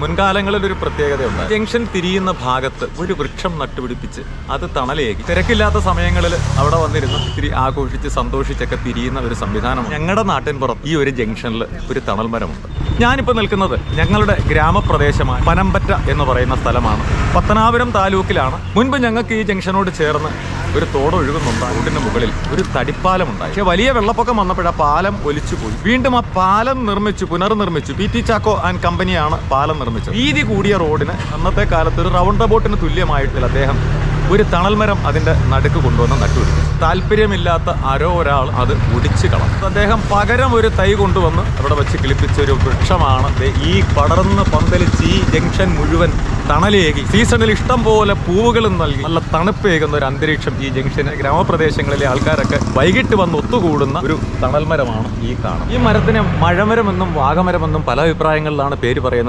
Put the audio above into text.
മുൻകാലങ്ങളിൽ ഒരു പ്രത്യേകതയുണ്ട്. ജംഗ്ഷൻ തിരിയുന്ന ഭാഗത്ത് ഒരു വൃക്ഷം നട്ടുപിടിപ്പിച്ച് അത് തണലേകി. തിരക്കില്ലാത്ത സമയങ്ങളിൽ അവിടെ വന്നിരുന്ന് ഇത്തിരി ആഘോഷിച്ച് സന്തോഷിച്ചൊക്കെ തിരിയുന്ന ഒരു സംവിധാനമാണ് ഞങ്ങളുടെ നാട്ടിൻപുറം ഈ ഒരു ജംഗ്ഷനിൽ ഒരു തണൽ മരമുണ്ട് ഞാനിപ്പോൾ നിൽക്കുന്നത് ഞങ്ങളുടെ ഗ്രാമപ്രദേശമായ പനമ്പറ്റ എന്ന് പറയുന്ന സ്ഥലമാണ്. പത്തനാപുരം താലൂക്കിലാണ്. മുൻപ് ഞങ്ങൾക്ക് ഈ ജംഗ്ഷനോട് ചേർന്ന് ഒരു തോടൊഴുകുന്നുണ്ട് റോഡിന്റെ മുകളിൽ ഒരു തടിപ്പാലം ഉണ്ടായി പക്ഷേ വലിയ വെള്ളപ്പൊക്കം വന്നപ്പോൾ ആ പാലം ഒലിച്ചുപോയി വീണ്ടും ആ പാലം നിർമ്മിച്ചു പുനർനിർമ്മിച്ചു. പി ടി ചാക്കോ ആൻഡ് കമ്പനിയാണ് പാലം നിർമ്മിച്ചത്. വീതി കൂടിയ റോഡിന് അന്നത്തെ കാലത്ത് ഒരു റൗണ്ട് ബോട്ടിന് തുല്യമായിട്ടില്ല. അദ്ദേഹം ഒരു തണൽമരം അതിന്റെ നടുക്ക് കൊണ്ടുവന്ന് നട്ടുപിടിച്ചു. താല്പര്യമില്ലാത്ത ആരോ ഒരാൾ അത് ഒടിച്ചു കളഞ്ഞു. അദ്ദേഹം പകരം ഒരു തൈ കൊണ്ടുവന്ന് അവിടെ വെച്ച് കിളിപ്പിച്ച ഒരു വൃക്ഷമാണ് ഈ പടർന്ന് പന്തലിച്ച് ഈ ജംഗ്ഷൻ മുഴുവൻ തണലേകി. സീസണിൽ ഇഷ്ടം പോലെ പൂവുകളും നൽകി. നല്ല തണുപ്പേകുന്ന ഒരു അന്തരീക്ഷം ഈ ജംഗ്ഷന് ഗ്രാമപ്രദേശങ്ങളിലെ ആൾക്കാരൊക്കെ വൈകിട്ട് വന്ന് ഒത്തുകൂടുന്ന ഒരു തണൽമരമാണ് ഈ കാണുന്നത്. ഈ മരത്തിന് മഴമരമെന്നും വാഗമരമെന്നും പല അഭിപ്രായങ്ങളിലാണ് പേര് പറയുന്നത്.